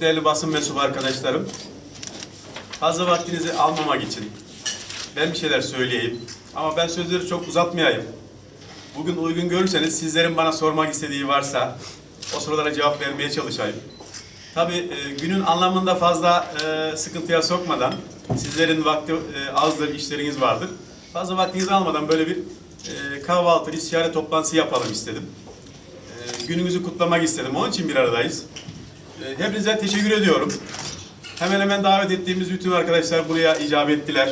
Değerli basın mensubu arkadaşlarım. Fazla vaktinizi almamak için ben bir şeyler söyleyeyim. Ama ben sözleri çok uzatmayayım. Bugün uygun görürseniz sizlerin bana sormak istediği varsa o sorulara cevap vermeye çalışayım. Tabii e, günün anlamında fazla e, sıkıntıya sokmadan, sizlerin vakti e, azdır, işleriniz vardır. Fazla vaktinizi almadan böyle bir e, kahvaltı, istişare toplantısı yapalım istedim. E, gününüzü kutlamak istedim. Onun için bir aradayız. E, hepinize teşekkür ediyorum. Hemen hemen davet ettiğimiz bütün arkadaşlar buraya icap ettiler.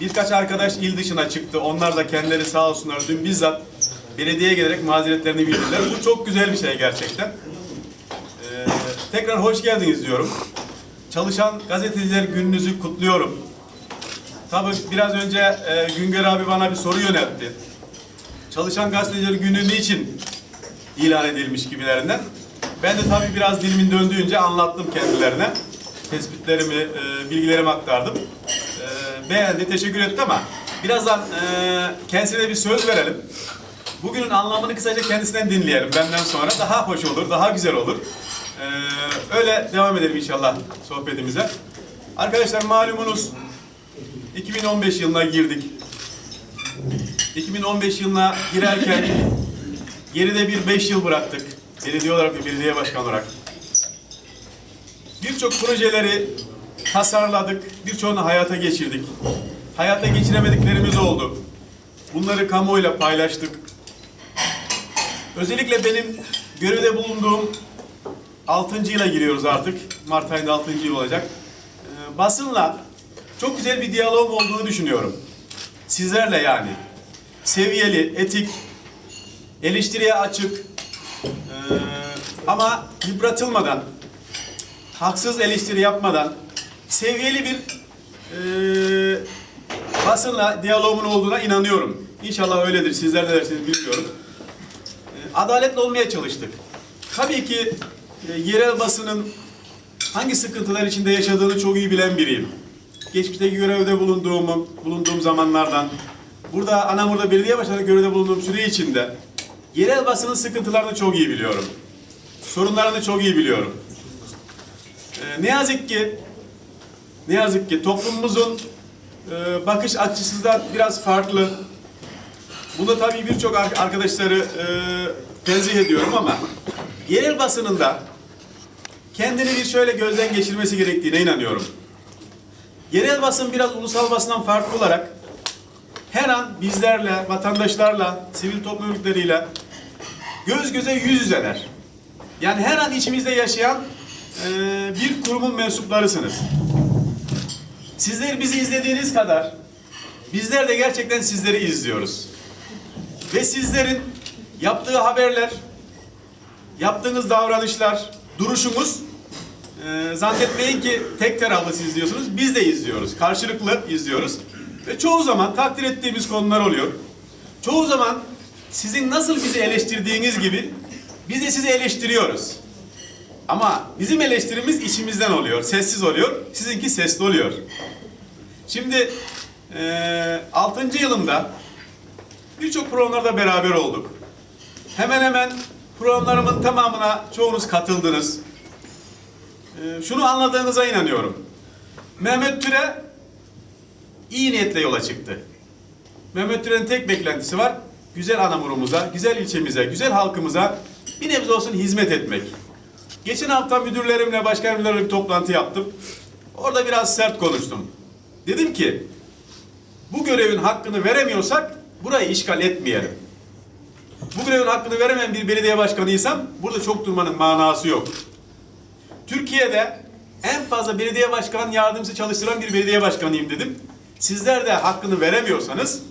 Birkaç arkadaş il dışına çıktı. Onlar da kendileri sağ olsunlar dün bizzat belediyeye gelerek mazeretlerini bildirdiler. Bu çok güzel bir şey gerçekten. Ee, tekrar hoş geldiniz diyorum. Çalışan gazeteciler gününüzü kutluyorum. Tabii biraz önce e, Güngör abi bana bir soru yöneltti. Çalışan gazeteciler günü niçin ilan edilmiş gibilerinden. Ben de tabii biraz dilimin döndüğünce anlattım kendilerine. Tespitlerimi, e, bilgilerimi aktardım. E, beğendi, teşekkür etti ama birazdan e, kendisine bir söz verelim. Bugünün anlamını kısaca kendisinden dinleyelim benden sonra. Daha hoş olur, daha güzel olur. Ee, öyle devam edelim inşallah sohbetimize. Arkadaşlar malumunuz 2015 yılına girdik. 2015 yılına girerken geride bir 5 yıl bıraktık. Belediye olarak ve belediye başkanı olarak. Birçok projeleri tasarladık, birçoğunu hayata geçirdik. Hayata geçiremediklerimiz oldu. Bunları kamuoyuyla paylaştık. Özellikle benim görevde bulunduğum 6. yıla giriyoruz artık. Mart ayında 6. yıl olacak. Ee, basınla çok güzel bir diyalog olduğunu düşünüyorum. Sizlerle yani. Seviyeli, etik, eleştiriye açık ee, ama yıpratılmadan, haksız eleştiri yapmadan seviyeli bir ee, basınla diyalogun olduğuna inanıyorum. İnşallah öyledir. Sizler de dersiniz bilmiyorum. Ee, Adaletli olmaya çalıştık. Tabii ki e, yerel basının hangi sıkıntılar içinde yaşadığını çok iyi bilen biriyim. Geçmişteki görevde bulunduğum, bulunduğum zamanlardan, burada Anamur'da belediye başkanı görevde bulunduğum süre içinde yerel basının sıkıntılarını çok iyi biliyorum. Sorunlarını çok iyi biliyorum. Ee, ne yazık ki ne yazık ki toplumumuzun e, bakış açısından biraz farklı. Bunda tabii birçok ar- arkadaşları e, tenzih ediyorum ama yerel basınında kendini bir şöyle gözden geçirmesi gerektiğine inanıyorum. Yerel basın biraz ulusal basından farklı olarak her an bizlerle, vatandaşlarla, sivil toplum örgütleriyle göz göze yüz yüzeler. Yani her an içimizde yaşayan e, bir kurumun mensuplarısınız. Sizler bizi izlediğiniz kadar bizler de gerçekten sizleri izliyoruz. Ve sizlerin yaptığı haberler, yaptığınız davranışlar, duruşunuz e, zannetmeyin ki tek taraflı siz izliyorsunuz. Biz de izliyoruz. Karşılıklı izliyoruz. Ve çoğu zaman takdir ettiğimiz konular oluyor. Çoğu zaman sizin nasıl bizi eleştirdiğiniz gibi biz de sizi eleştiriyoruz. Ama bizim eleştirimiz içimizden oluyor, sessiz oluyor. Sizinki sesli oluyor. Şimdi e, 6. yılımda birçok programlarda beraber olduk. Hemen hemen programlarımın tamamına çoğunuz katıldınız. Ee, şunu anladığınıza inanıyorum. Mehmet Türe iyi niyetle yola çıktı. Mehmet Türe'nin tek beklentisi var. Güzel anamurumuza, güzel ilçemize, güzel halkımıza bir nebze olsun hizmet etmek. Geçen hafta müdürlerimle, başkan müdürlerimle bir toplantı yaptım. Orada biraz sert konuştum. Dedim ki, bu görevin hakkını veremiyorsak burayı işgal etmeyelim. Bu görevin hakkını veremeyen bir belediye başkanıysam burada çok durmanın manası yok. Türkiye'de en fazla belediye başkan yardımcısı çalıştıran bir belediye başkanıyım dedim. Sizler de hakkını veremiyorsanız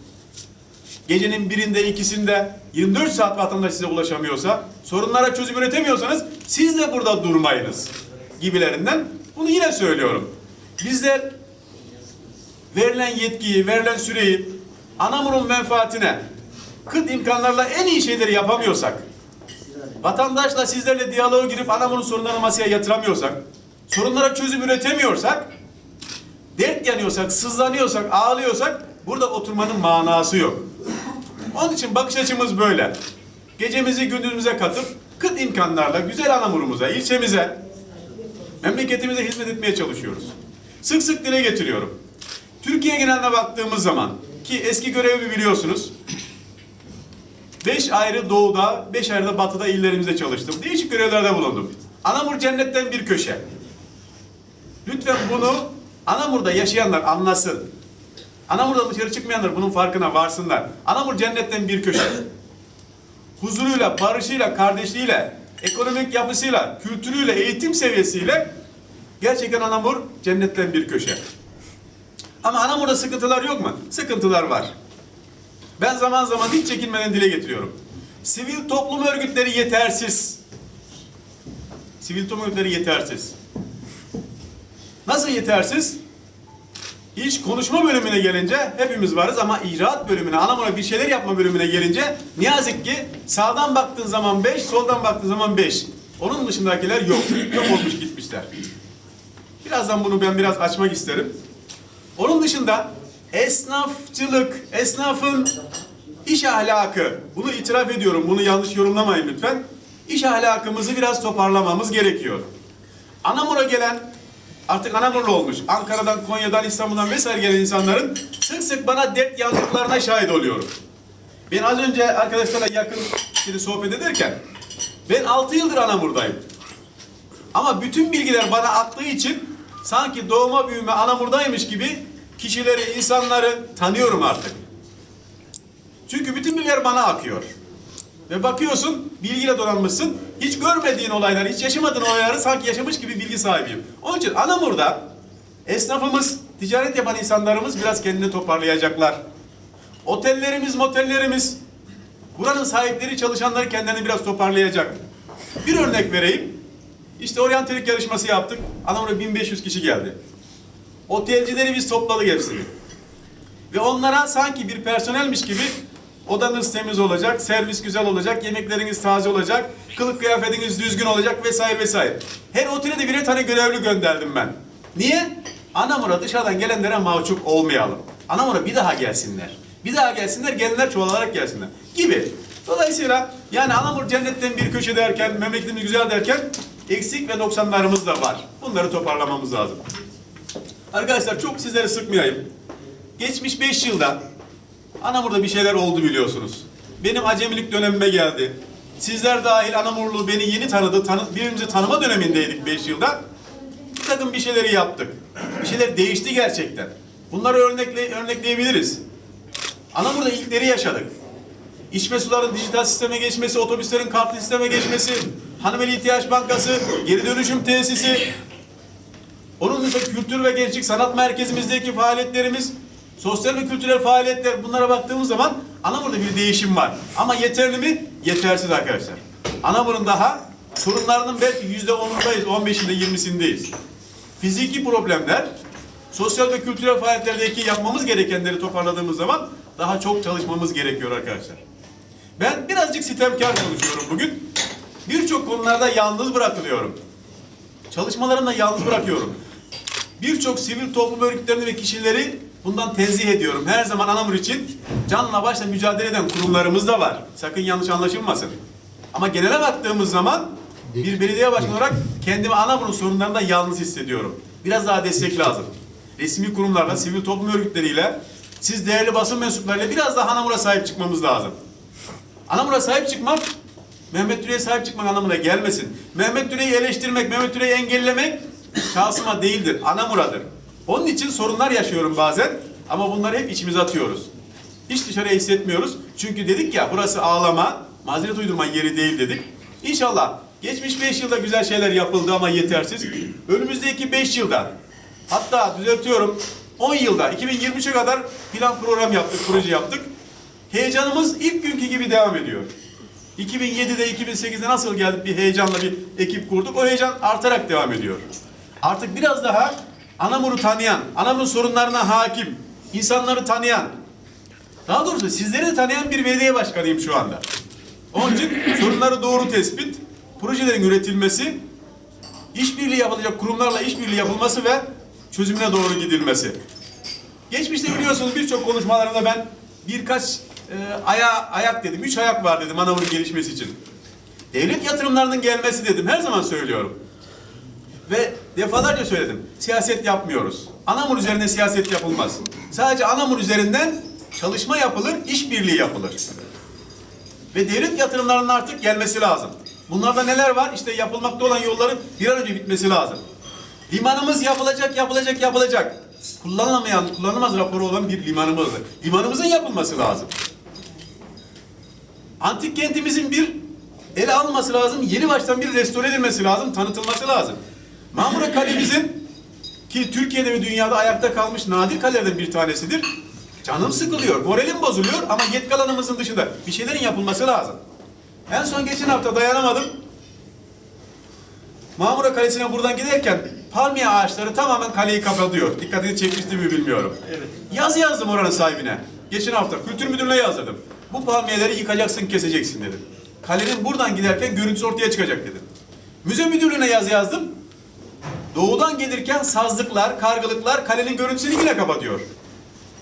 gecenin birinde ikisinde 24 saat vatandaş size ulaşamıyorsa sorunlara çözüm üretemiyorsanız siz de burada durmayınız gibilerinden bunu yine söylüyorum. Bizler verilen yetkiyi, verilen süreyi Anamur'un menfaatine kıt imkanlarla en iyi şeyleri yapamıyorsak, vatandaşla sizlerle diyaloğa girip Anamur'un sorunlarını masaya yatıramıyorsak, sorunlara çözüm üretemiyorsak, dert yanıyorsak, sızlanıyorsak, ağlıyorsak burada oturmanın manası yok. Onun için bakış açımız böyle. Gecemizi gündüzümüze katıp kıt imkanlarla güzel Anamur'umuza, ilçemize Memleketimize hizmet etmeye çalışıyoruz. Sık sık dile getiriyorum. Türkiye geneline baktığımız zaman ki eski görevi biliyorsunuz. Beş ayrı doğuda, beş ayrı da batıda illerimizde çalıştım. Değişik görevlerde bulundum. Anamur cennetten bir köşe. Lütfen bunu Anamur'da yaşayanlar anlasın. Anamur'da dışarı çıkmayanlar bunun farkına varsınlar. Anamur cennetten bir köşe. Huzuruyla, barışıyla, kardeşliğiyle, ekonomik yapısıyla, kültürüyle, eğitim seviyesiyle gerçekten Anamur cennetten bir köşe. Ama Anamur'da sıkıntılar yok mu? Sıkıntılar var. Ben zaman zaman hiç çekinmeden dile getiriyorum. Sivil toplum örgütleri yetersiz. Sivil toplum örgütleri yetersiz. Yetersiz? İş konuşma bölümüne gelince hepimiz varız ama icraat bölümüne, anamına bir şeyler yapma bölümüne gelince ne yazık ki sağdan baktığın zaman 5, soldan baktığın zaman 5. Onun dışındakiler yok. Yok olmuş gitmişler. Birazdan bunu ben biraz açmak isterim. Onun dışında esnafçılık, esnafın iş ahlakı, bunu itiraf ediyorum, bunu yanlış yorumlamayın lütfen. İş ahlakımızı biraz toparlamamız gerekiyor. Anamur'a gelen, artık Anamurlu olmuş, Ankara'dan, Konya'dan, İstanbul'dan vesaire gelen insanların sık sık bana dert yandıklarına şahit oluyorum. Ben az önce arkadaşlarla yakın şimdi sohbet ederken, ben 6 yıldır Anamur'dayım. Ama bütün bilgiler bana aktığı için sanki doğma büyüme Anamur'daymış gibi kişileri, insanları tanıyorum artık. Çünkü bütün bilgiler bana akıyor. Ve bakıyorsun, bilgiyle donanmışsın. Hiç görmediğin olayları, hiç yaşamadığın olayları sanki yaşamış gibi bilgi sahibiyim. Onun için Anamur'da esnafımız, ticaret yapan insanlarımız biraz kendini toparlayacaklar. Otellerimiz, motellerimiz, buranın sahipleri, çalışanları kendilerini biraz toparlayacak. Bir örnek vereyim. İşte oryantelik yarışması yaptık. Anamur'a 1500 kişi geldi. Otelcileri biz topladık hepsini. Ve onlara sanki bir personelmiş gibi odanız temiz olacak, servis güzel olacak, yemekleriniz taze olacak, kılık kıyafetiniz düzgün olacak vesaire vesaire. Her otele de birer tane görevli gönderdim ben. Niye? Anamur'a dışarıdan gelenlere mahcup olmayalım. Anamur'a bir daha gelsinler. Bir daha gelsinler, gelenler çoğalarak gelsinler. Gibi. Dolayısıyla yani Anamur cennetten bir köşe derken, memleketimiz güzel derken eksik ve noksanlarımız da var. Bunları toparlamamız lazım. Arkadaşlar çok sizleri sıkmayayım. Geçmiş 5 yılda Anamur'da bir şeyler oldu biliyorsunuz. Benim acemilik dönemime geldi. Sizler dahil Anamurlu beni yeni tanıdı. Tanı, birbirimizi tanıma dönemindeydik 5 yılda. Bir takım bir şeyleri yaptık. Bir şeyler değişti gerçekten. Bunları örnekle, örnekleyebiliriz. Anamur'da ilkleri yaşadık. İçme suların dijital sisteme geçmesi, otobüslerin kartlı sisteme geçmesi, Hanımeli İhtiyaç Bankası, geri dönüşüm tesisi, onun dışında kültür ve gençlik sanat merkezimizdeki faaliyetlerimiz, sosyal ve kültürel faaliyetler bunlara baktığımız zaman Anamur'da bir değişim var. Ama yeterli mi? Yetersiz arkadaşlar. Anamur'un daha sorunlarının belki yüzde onundayız, on beşinde, yirmisindeyiz. Fiziki problemler, sosyal ve kültürel faaliyetlerdeki yapmamız gerekenleri toparladığımız zaman daha çok çalışmamız gerekiyor arkadaşlar. Ben birazcık sitemkar konuşuyorum bugün. Birçok konularda yalnız bırakılıyorum. Çalışmalarımda yalnız bırakıyorum. Birçok sivil toplum örgütlerini ve kişileri bundan tenzih ediyorum. Her zaman Anamur için canla başla mücadele eden kurumlarımız da var. Sakın yanlış anlaşılmasın. Ama genele baktığımız zaman bir belediye başkanı olarak kendimi Anamur'un sorunlarında yalnız hissediyorum. Biraz daha destek lazım. Resmi kurumlarla, sivil toplum örgütleriyle, siz değerli basın mensuplarıyla biraz daha Anamur'a sahip çıkmamız lazım. Anamur'a sahip çıkmak, Mehmet Türey'e sahip çıkmak anlamına gelmesin. Mehmet Türey'i eleştirmek, Mehmet Türey'i engellemek şahsıma değildir, Anamur'adır. Onun için sorunlar yaşıyorum bazen ama bunları hep içimize atıyoruz. Hiç dışarıya hissetmiyoruz. Çünkü dedik ya burası ağlama, mazeret uydurma yeri değil dedik. İnşallah geçmiş 5 yılda güzel şeyler yapıldı ama yetersiz. Önümüzdeki 5 yılda hatta düzeltiyorum 10 yılda 2023'e kadar plan program yaptık, proje yaptık. Heyecanımız ilk günkü gibi devam ediyor. 2007'de 2008'de nasıl geldik bir heyecanla bir ekip kurduk. O heyecan artarak devam ediyor. Artık biraz daha Anamur'u tanıyan, Anamur'un sorunlarına hakim, insanları tanıyan, daha doğrusu sizleri tanıyan bir belediye başkanıyım şu anda. Onun için sorunları doğru tespit, projelerin üretilmesi, işbirliği yapılacak kurumlarla işbirliği yapılması ve çözümüne doğru gidilmesi. Geçmişte biliyorsunuz birçok konuşmalarımda ben birkaç e, aya, ayak dedim, üç ayak var dedim Anamur'un gelişmesi için. Devlet yatırımlarının gelmesi dedim, her zaman söylüyorum. Ve defalarca söyledim. Siyaset yapmıyoruz. Anamur üzerine siyaset yapılmaz. Sadece Anamur üzerinden çalışma yapılır, işbirliği yapılır. Ve devlet yatırımlarının artık gelmesi lazım. Bunlarda neler var? İşte yapılmakta olan yolların bir an önce bitmesi lazım. Limanımız yapılacak, yapılacak, yapılacak. Kullanılamayan, kullanılmaz raporu olan bir limanımız var. Limanımızın yapılması lazım. Antik kentimizin bir ele alınması lazım. Yeni baştan bir restore edilmesi lazım, tanıtılması lazım. Mamura Kalemizin ki Türkiye'de ve dünyada ayakta kalmış nadir kalelerden bir tanesidir. Canım sıkılıyor, moralim bozuluyor ama yetki alanımızın dışında bir şeylerin yapılması lazım. En son geçen hafta dayanamadım. Mamura Kalesi'ne buradan giderken palmiye ağaçları tamamen kaleyi kapatıyor. Dikkatini çekmişti mi bilmiyorum. Evet. Yazı yazdım oranın sahibine. Geçen hafta kültür müdürlüğüne yazdırdım. Bu palmiyeleri yıkacaksın, keseceksin dedim. Kalenin buradan giderken görüntüsü ortaya çıkacak dedim. Müze müdürlüğüne yazı yazdım. Doğudan gelirken sazlıklar, kargılıklar kalenin görüntüsünü yine kapatıyor.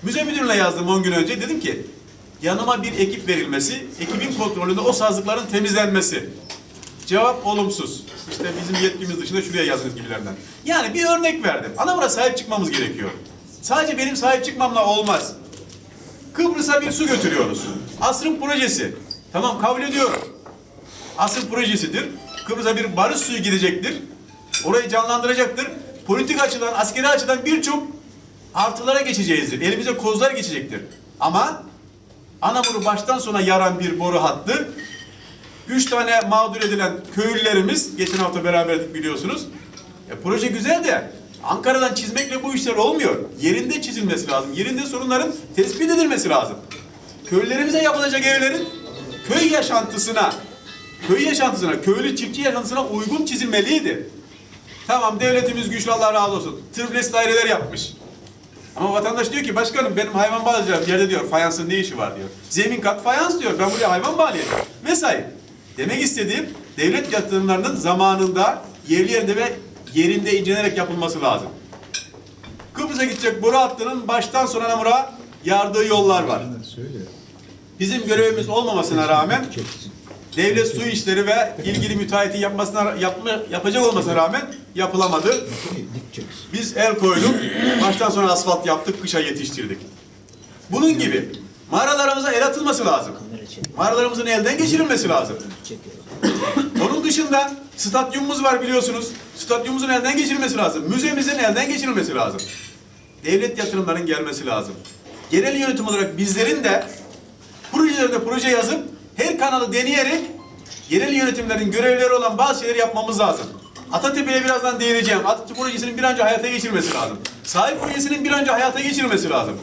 Müze müdürüne yazdım 10 gün önce. Dedim ki yanıma bir ekip verilmesi, ekibin kontrolünde o sazlıkların temizlenmesi. Cevap olumsuz. İşte bizim yetkimiz dışında şuraya yazınız gibilerinden. Yani bir örnek verdim. Anamura sahip çıkmamız gerekiyor. Sadece benim sahip çıkmamla olmaz. Kıbrıs'a bir su götürüyoruz. Asrın projesi. Tamam kabul ediyorum. Asrın projesidir. Kıbrıs'a bir barış suyu gidecektir. Orayı canlandıracaktır. Politik açıdan, askeri açıdan birçok artılara geçeceğizdir. Elimize kozlar geçecektir. Ama Anamur'u baştan sona yaran bir boru hattı. Üç tane mağdur edilen köylülerimiz, geçen hafta beraberdik biliyorsunuz. E, proje güzel de Ankara'dan çizmekle bu işler olmuyor. Yerinde çizilmesi lazım. Yerinde sorunların tespit edilmesi lazım. Köylülerimize yapılacak evlerin köy yaşantısına, köy yaşantısına, köylü çiftçi yaşantısına uygun çizilmeliydi. Tamam devletimiz güçlü Allah razı olsun. Tırbles daireler yapmış. Ama vatandaş diyor ki başkanım benim hayvan bağlayacağım yerde diyor fayansın ne işi var diyor. Zemin kat fayans diyor ben buraya hayvan bağlayacağım. Vesaire. Demek istediğim devlet yatırımlarının zamanında yerli yerinde ve yerinde incelenerek yapılması lazım. Kıbrıs'a gidecek boru hattının baştan sona namura yardığı yollar var. Bizim görevimiz olmamasına rağmen devlet su işleri ve ilgili müteahhitin yapmasına yapma, yapacak olmasına rağmen yapılamadı. Biz el koyduk, baştan sona asfalt yaptık, kışa yetiştirdik. Bunun gibi mağaralarımıza el atılması lazım. Mağaralarımızın elden geçirilmesi lazım. Onun dışında stadyumumuz var biliyorsunuz. Stadyumumuzun elden geçirilmesi lazım. Müzemizin elden geçirilmesi lazım. Devlet yatırımların gelmesi lazım. Genel yönetim olarak bizlerin de projelerinde proje yazıp her kanalı deneyerek yerel yönetimlerin görevleri olan bazı şeyleri yapmamız lazım. Atatepe'ye birazdan değineceğim. Atatürk projesinin bir önce hayata geçirmesi lazım. Sahip projesinin bir önce hayata geçirmesi lazım.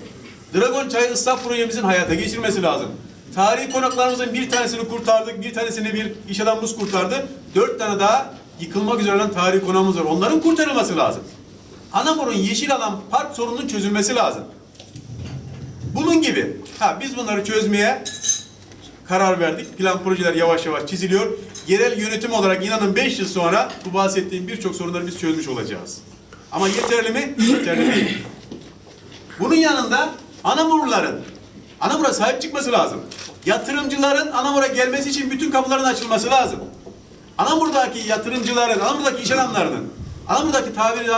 Dragon Çayı ıslah projemizin hayata geçirmesi lazım. Tarihi konaklarımızın bir tanesini kurtardık, bir tanesini bir iş adamımız kurtardı. Dört tane daha yıkılmak üzere olan tarihi konağımız var. Onların kurtarılması lazım. Anamur'un yeşil alan park sorununun çözülmesi lazım. Bunun gibi. Ha biz bunları çözmeye karar verdik. Plan projeler yavaş yavaş çiziliyor. Yerel yönetim olarak inanın 5 yıl sonra bu bahsettiğim birçok sorunları biz çözmüş olacağız. Ama yeterli mi? Yeterli değil. Bunun yanında Anamurluların Anamur'a sahip çıkması lazım. Yatırımcıların Anamur'a gelmesi için bütün kapıların açılması lazım. Anamur'daki yatırımcıların, Anamur'daki iş adamlarının, Anamur'daki tabiri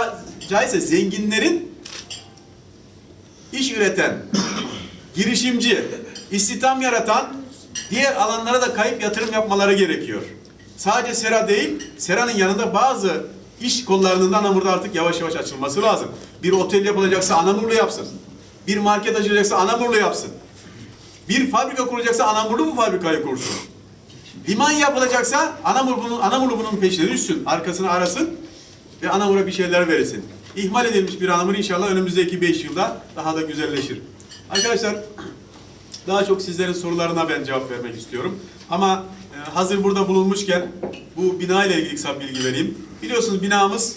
caizse zenginlerin iş üreten, girişimci, istihdam yaratan diğer alanlara da kayıp yatırım yapmaları gerekiyor. Sadece sera değil, seranın yanında bazı iş kollarının da Anamur'da artık yavaş yavaş açılması lazım. Bir otel yapılacaksa Anamurlu yapsın. Bir market açılacaksa Anamurlu yapsın. Bir fabrika kurulacaksa Anamurlu bu fabrikayı kursun. Liman yapılacaksa Anamur bunun, Anamurlu bunun peşine düşsün, arkasını arasın ve Anamur'a bir şeyler verilsin. İhmal edilmiş bir Anamur inşallah önümüzdeki 5 yılda daha da güzelleşir. Arkadaşlar daha çok sizlerin sorularına ben cevap vermek istiyorum. Ama e, hazır burada bulunmuşken bu bina ile ilgili kısa bilgi vereyim. Biliyorsunuz binamız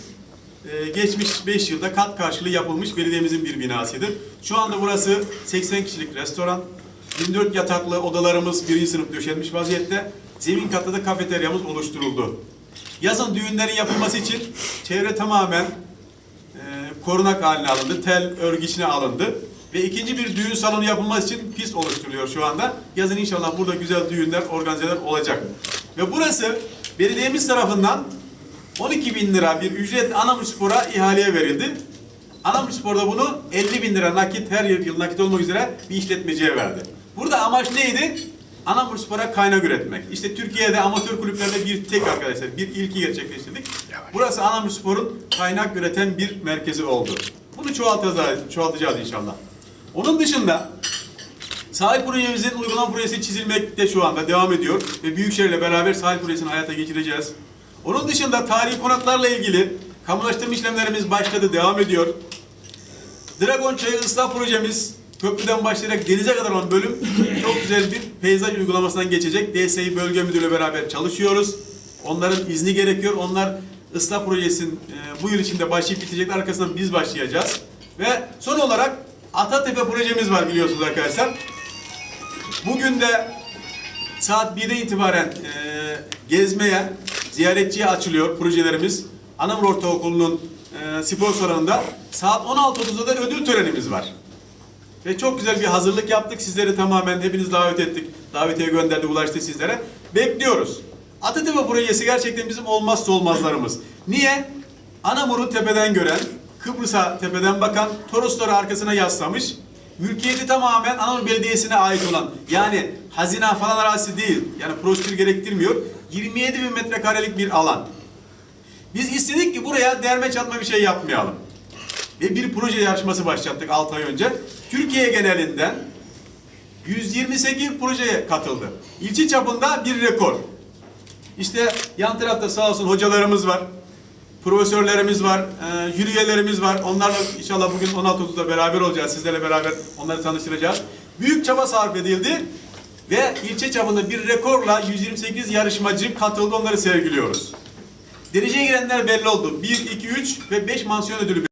e, geçmiş 5 yılda kat karşılığı yapılmış belediyemizin bir binasıydı. Şu anda burası 80 kişilik restoran. 24 yataklı odalarımız birinci sınıf döşenmiş vaziyette. Zemin katta da kafeteryamız oluşturuldu. Yazın düğünlerin yapılması için çevre tamamen e, korunak haline alındı. Tel örgü içine alındı. Ve ikinci bir düğün salonu yapılması için pist oluşturuluyor şu anda. Yazın inşallah burada güzel düğünler, organizeler olacak. Ve burası belediyemiz tarafından 12 bin lira bir ücret Anamurspor'a ihaleye verildi. Anamurspor da bunu 50 bin lira nakit her yıl nakit olmak üzere bir işletmeciye verdi. Burada amaç neydi? Anamurspor'a kaynak üretmek. İşte Türkiye'de amatör kulüplerde bir tek arkadaşlar bir ilki gerçekleştirdik. Burası Anamurspor'un kaynak üreten bir merkezi oldu. Bunu çoğaltacağız, çoğaltacağız inşallah. Onun dışında Sahil projemizin uygulama projesi çizilmekte şu anda devam ediyor ve Büyükşehir'le beraber sahil projesini hayata geçireceğiz. Onun dışında tarihi konaklarla ilgili kamulaştırma işlemlerimiz başladı, devam ediyor. Dragon Çayı ıslah projemiz köprüden başlayarak denize kadar olan bölüm çok güzel bir peyzaj uygulamasından geçecek. DSİ Bölge Müdürü beraber çalışıyoruz. Onların izni gerekiyor. Onlar ıslah projesinin e, bu yıl içinde başlayıp bitecekler. Arkasından biz başlayacağız. Ve son olarak Atatepe projemiz var biliyorsunuz arkadaşlar. Bugün de saat 1'de itibaren e, gezmeye, ziyaretçiye açılıyor projelerimiz. Anamur Ortaokulu'nun e, spor salonunda saat 16.30'da da ödül törenimiz var. Ve çok güzel bir hazırlık yaptık. Sizleri tamamen hepiniz davet ettik. Davetiye gönderdi, ulaştı sizlere. Bekliyoruz. Atatürk projesi gerçekten bizim olmazsa olmazlarımız. Niye? Anamur'u tepeden gören, Kıbrıs'a tepeden bakan, Torosları arkasına yaslamış, mülkiyeti tamamen Anamur Belediyesi'ne ait olan, yani hazine falan arazisi değil, yani prosedür gerektirmiyor, 27 bin metrekarelik bir alan. Biz istedik ki buraya derme çatma bir şey yapmayalım. Ve bir proje yarışması başlattık 6 ay önce. Türkiye genelinden 128 projeye katıldı. İlçe çapında bir rekor. İşte yan tarafta sağ olsun hocalarımız var. Profesörlerimiz var, e, jüri üyelerimiz var. Onlarla inşallah bugün 16.30'da beraber olacağız. Sizlerle beraber onları tanıştıracağız. Büyük çaba sarf edildi ve ilçe çapında bir rekorla 128 yarışmacı katıldı. Onları sergiliyoruz. Dereceye girenler belli oldu. 1, 2, 3 ve 5 mansiyon ödülü